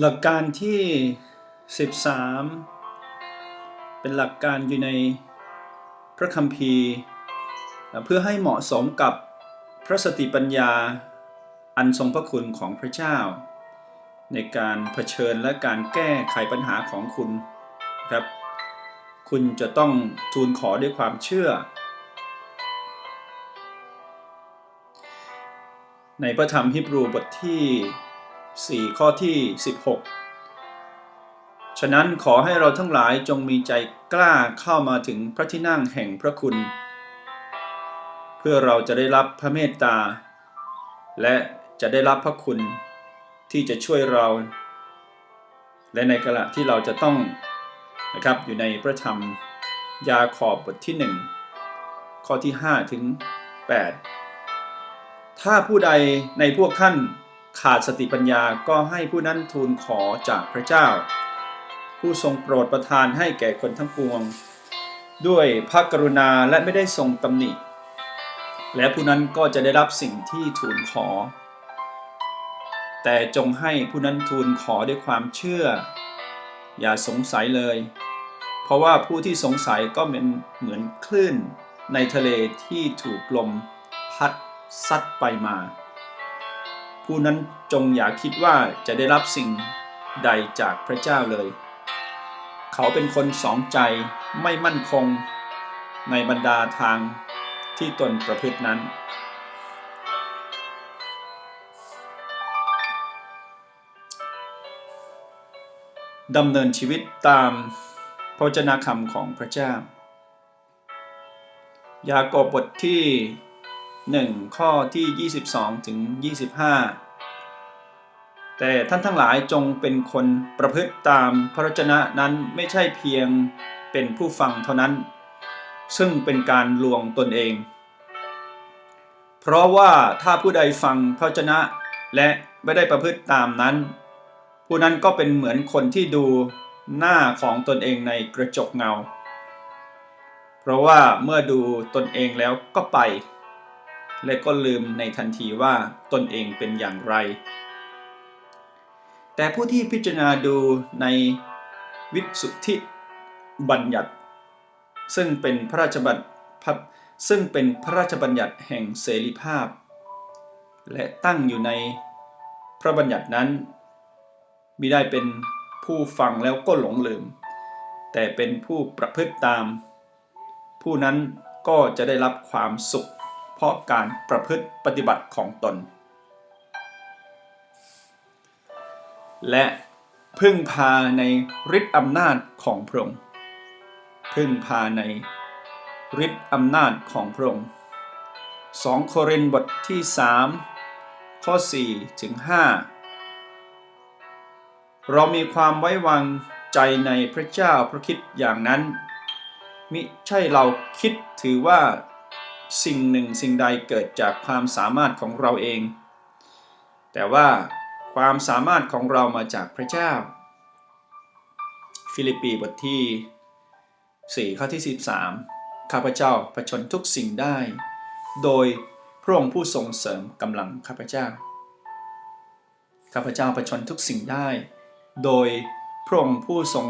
หลักการที่ 13 เป็นหลักการอยู่ในพระคัมภีร์ เพื่อให้เหมาะสมกับพระสติปัญญาอันทรงพระคุณของพระเจ้า ในการเผชิญและการแก้ไขปัญหาของคุณครับ คุณจะต้องทูลขอด้วยความเชื่อ ในพระธรรมฮิบรูบทที่ 4 ข้อที่ 16 ฉะนั้นขอให้เราทั้งหลายจงมีใจกล้าเข้ามาถึงพระที่นั่งแห่งพระคุณ เพื่อเราจะได้รับพระเมตตา และจะได้รับพระคุณที่จะช่วยเรา และในขณะที่เราจะต้องนะครับอยู่ในพระธรรมยาขอบบทที่ 1 ข้อที่ 5 ถึง 8 ถ้าผู้ใดในพวกท่านขาดสติปัญญาก็ให้ผู้นั้นทูลขอจากพระเจ้า ผู้ทรงโปรดประทานให้แก่คนทั้งปวง ด้วยพระกรุณาและไม่ได้ทรงตำหนิ และผู้นั้นก็จะได้รับสิ่งที่ทูลขอ แต่จงให้ผู้นั้นทูลขอด้วยความเชื่อ อย่าสงสัยเลย เพราะว่าผู้ที่สงสัยก็เป็นเหมือนคลื่นในทะเลที่ถูกลมพัด ซัดไปมา ผู้นั้นจงอย่าคิดว่าจะได้รับสิ่งใดจากพระเจ้าเลย เขาเป็นคนสองใจไม่มั่นคงในบรรดาทางที่ตนประพฤตินั้น ดำเนินชีวิตตามพระวจนะคำของพระเจ้า ยากอบบทที่ 1 ข้อที่ 22 ถึง 25 แต่ท่านทั้งหลายจงเป็นคนประพฤติตามพระวจนะนั้นไม่ใช่เพียงเป็นผู้ฟังเท่านั้น ซึ่งเป็นการลวงตนเอง เพราะว่าถ้าผู้ใดฟังพระวจนะและไม่ได้ประพฤติตามนั้น ผู้นั้นก็เป็นเหมือนคนที่ดูหน้าของตนเองในกระจกเงา เพราะว่าเมื่อดูตนเองแล้วก็ไป และก็ลืมในทันทีว่าตนเองเป็นอย่างไร แต่ผู้ที่พิจารณาดูในวิสุทธิบัญญัติ ซึ่งเป็นพระราชบัญญัติซึ่งเป็นพระราชบัญญัติแห่งเสรีภาพ และตั้งอยู่ในพระบัญญัตินั้นมิได้เป็นผู้ฟังแล้วก็หลงลืม แต่เป็นผู้ประพฤติตาม ผู้นั้นก็จะได้รับความสุข เพราะการประพฤติปฏิบัติของตน และพึ่งพาในฤทธิ์อำนาจของพระองค์ พึ่งพาในฤทธิ์อำนาจของพระองค์ 2 โครินธ์บทที่ 3 ข้อ 4 ถึง 5 เรามีความไว้วางใจในพระเจ้าพระคิดอย่างนั้น มิใช่เราคิดถือว่า สิ่งหนึ่งสิ่งใดเกิดจากความสามารถของเราเอง แต่ว่าความสามารถของเรามาจากพระเจ้า ฟิลิปปีบทที่ 4 ข้อที่ 13 ข้าพเจ้าประชนทุกสิ่งได้ โดยพระองค์ผู้ทรงเสริมกำลังข้าพเจ้า ข้าพเจ้าประชนทุกสิ่งได้ โดยพระองค์ผู้ทรง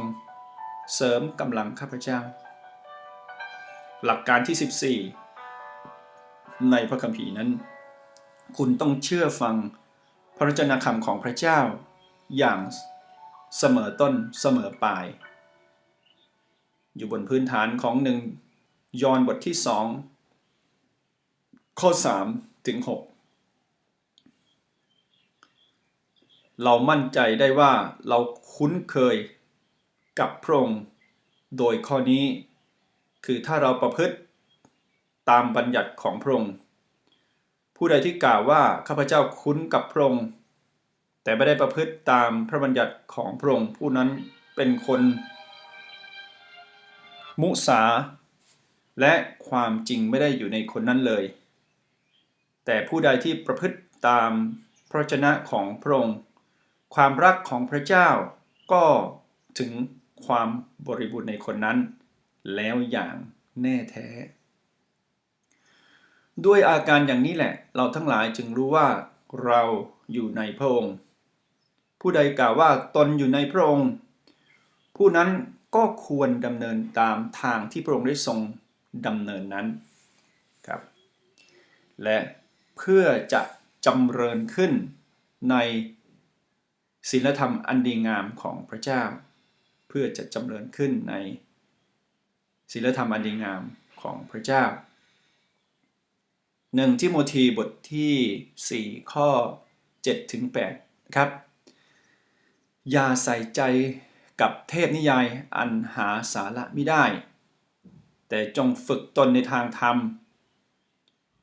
เสริมกำลังข้าพเจ้า หลักการที่ 14 ในพระคัมภีร์นั้น คุณต้องเชื่อฟังพระวจนะคำของพระเจ้า อย่างเสมอต้นเสมอปลาย อยู่บนพื้นฐานของหนึ่งยอห์นบทที่สองข้อ3ถึง6เรามั่นใจได้ว่าเราคุ้นเคยกับพระองค์โดยข้อนี้ คือถ้าเราประพฤติ ตามบัญญัติของพระองค์ ผู้ใดที่กล่าวว่าข้าพเจ้าคุ้นกับพระองค์ แต่ไม่ได้ประพฤติตามพระบัญญัติของพระองค์ผู้นั้นเป็นคน มุสา และความจริงไม่ได้อยู่ในคนนั้นเลย แต่ผู้ใดที่ประพฤติตามพระชนะของพระองค์ ความรักของพระเจ้าก็ถึงความบริบูรณ์ในคนนั้น แล้วอย่างแน่แท้ ด้วยอาการอย่างนี้แหละ เราทั้งหลายจึงรู้ว่าเราอยู่ในพระองค์ ผู้ใดกล่าวว่าตนอยู่ในพระองค์ ผู้นั้นก็ควรดำเนินตามทางที่พระองค์ได้ทรงดำเนินนั้นครับ และเพื่อจะจำเริญขึ้นในศีลธรรมอันดีงามของพระเจ้า เพื่อจะจำเริญขึ้นในศีลธรรมอันดีงามของพระเจ้า หนึ่งทิโมธีบทที่ 4 ข้อ7ถึง8ครับ อย่าใส่ใจกับเทพนิยายอันหาสาระไม่ได้ แต่จงฝึกตนในทางธรรม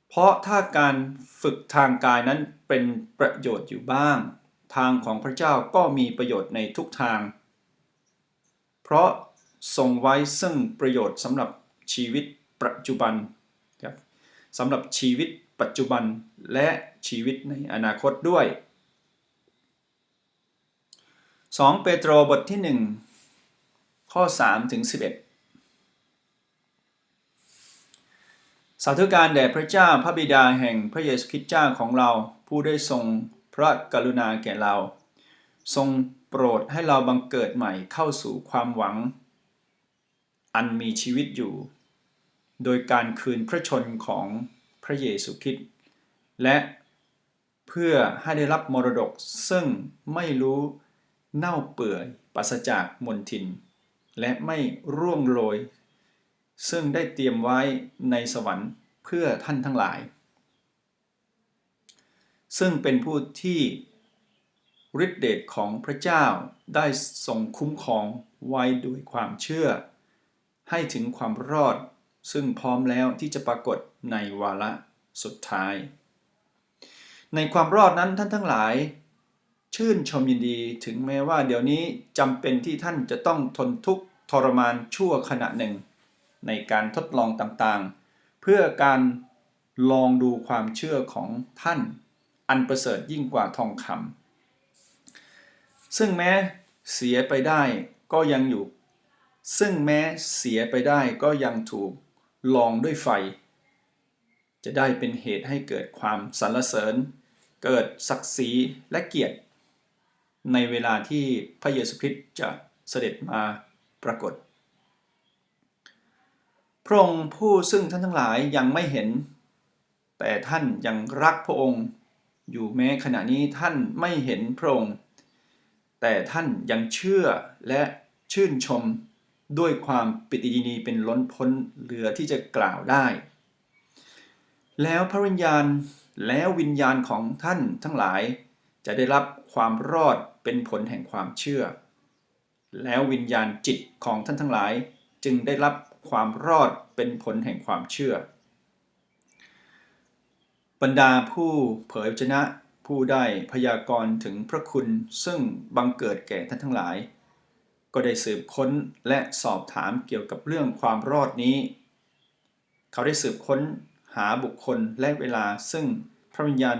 เพราะถ้าการฝึกทางกายนั้นเป็นประโยชน์อยู่บ้าง ทางของพระเจ้าก็มีประโยชน์ในทุกทาง เพราะทรงไว้ซึ่งประโยชน์สำหรับชีวิตปัจจุบัน สำหรับชีวิตปัจจุบันและชีวิตในอนาคตด้วย 2 เปโตรบทที่ 1 ข้อ3ถึง11 สาธุการแด่พระเจ้าพระบิดาแห่งพระเยซูคริสต์เจ้าของเราผู้ได้ทรงพระกรุณาแก่เรา ทรงโปรดให้เราบังเกิดใหม่เข้าสู่ความหวัง อันมีชีวิตอยู่ โดยการคืนพระชนของพระเยซูคริสต์และเพื่อให้ได้รับมรดกซึ่งไม่รู้เน่าเปื่อยปราศจากมนทิน และไม่ร่วงโรย ซึ่งได้เตรียมไว้ในสวรรค์เพื่อท่านทั้งหลาย ซึ่งเป็นผู้ที่ฤทธิเดชของพระเจ้าได้ทรงคุ้มครองไว้ด้วยความเชื่อ ให้ถึงความรอด ซึ่งพร้อมแล้วที่จะปรากฏในวาระสุดท้าย ในความรอดนั้นท่านทั้งหลาย ชื่นชมยินดีถึงแม้ว่าเดี๋ยวนี้จำเป็นที่ท่านจะต้องทนทุกข์ทรมานชั่วขณะหนึ่ง ในการทดลองต่างๆ เพื่อการลองดูความเชื่อของท่าน อันประเสริฐยิ่งกว่าทองคำซึ่งแม้เสียไปได้ก็ยังอยู่ ซึ่งแม้เสียไปได้ก็ยังถูก ลองด้วยไฟ จะได้เป็นเหตุให้เกิดความสรรเสริญ เกิดศักดิ์ศรีและเกียรติ ในเวลาที่พระเยซูคริสต์จะเสด็จมาปรากฏ พระองค์ผู้ซึ่งท่านทั้งหลายยังไม่เห็น แต่ท่านยังรักพระองค์ อยู่แม้ขณะนี้ท่านไม่เห็นพระองค์ แต่ท่านยังเชื่อและชื่นชม ด้วยความปิติยินดีเป็นล้นพ้นเหลือที่จะกล่าวได้ แล้วพระวิญญาณแล้ววิญญาณของท่านทั้งหลาย จะได้รับความรอดเป็นผลแห่งความเชื่อ แล้ววิญญาณจิตของท่านทั้งหลาย จึงได้รับความรอดเป็นผลแห่งความเชื่อ บรรดาผู้เผยชนะผู้ได้พยากรณ์ถึงพระคุณซึ่งบังเกิดแก่ท่านทั้งหลาย ก็ได้สืบค้นและสอบถามเกี่ยวกับเรื่องความรอดนี้ เขาได้สืบค้นหาบุคคลและเวลาซึ่งพระวิญญาณ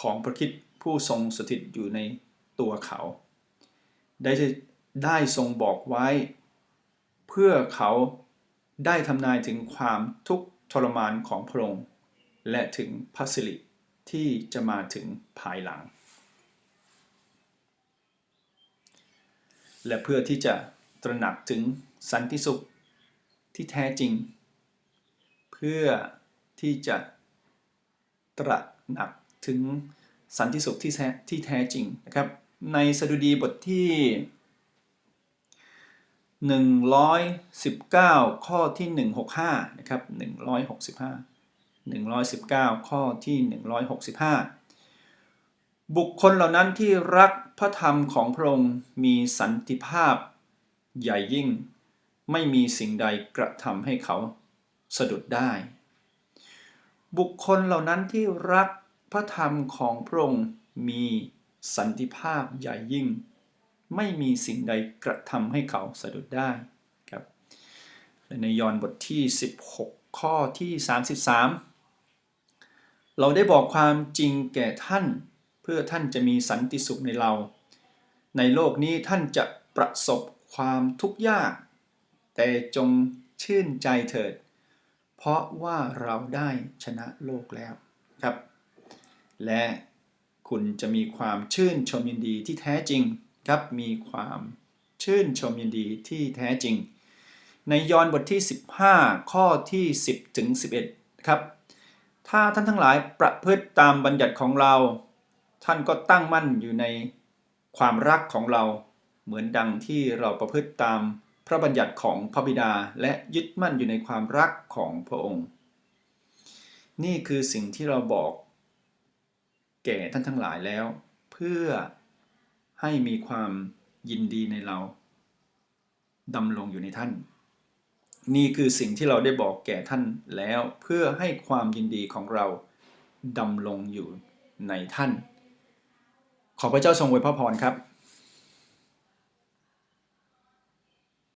ของพระคิดผู้ทรงสถิตอยู่ในตัวเขา ได้ได้ทรงบอกไว้ เพื่อเขาได้ทำนายถึงความทุกข์ทรมานของพระองค์และถึงพระสิริที่จะมาถึงภายหลัง และเพื่อที่จะตระหนักถึงสันติสุขที่แท้จริง เพื่อที่จะตระหนักถึงสันติสุขที่แท้ที่แท้จริงนะครับ ในสดุดีบทที่ 119 ข้อที่ 165 นะครับ 165 119 ข้อที่ 165 บุคคลเหล่านั้นที่รักพระธรรมของพระองค์มีสันติภาพใหญ่ยิ่ง ไม่มีสิ่งใดกระทำให้เขาสะดุดได้ บุคคลเหล่านั้นที่รักพระธรรมของพระองค์มีสันติภาพใหญ่ยิ่ง ไม่มีสิ่งใดกระทำให้เขาสะดุดได้ครับและในยอห์นบทที่ 16 ข้อที่ 33 เราได้บอกความจริงแก่ท่าน พื่อท่านจะมีสันติสุขในเรา ในโลกนี้ท่านจะประสบความทุกข์ยาก แต่จงชื่นใจเถิด เพราะว่าเราได้ชนะโลกแล้วครับ และคุณจะมีความชื่นชมยินดีที่แท้จริงครับมีความชื่นชมยินดีที่แท้จริง ในยอห์นบทที่ 15 ข้อที่ 10ถึง11 ครับ ถ้าท่านทั้งหลายประพฤติตามบัญญัติของเรา ท่านก็ตั้งมั่นอยู่ในความรักของเราเหมือนดังที่เราประพฤติตามพระบัญญัติของพระบิดาและยึดมั่นอยู่ในความรักของพระองค์ นี่คือสิ่งที่เราบอกแก่ท่านทั้งหลายแล้ว เพื่อให้มีความยินดีในเราดำรงอยู่ในท่าน นี่คือสิ่งที่เราได้บอกแก่ท่านแล้วเพื่อให้ความยินดีของเราดำรงอยู่ในท่าน ขอพระเจ้าทรงอวยพระพรครับ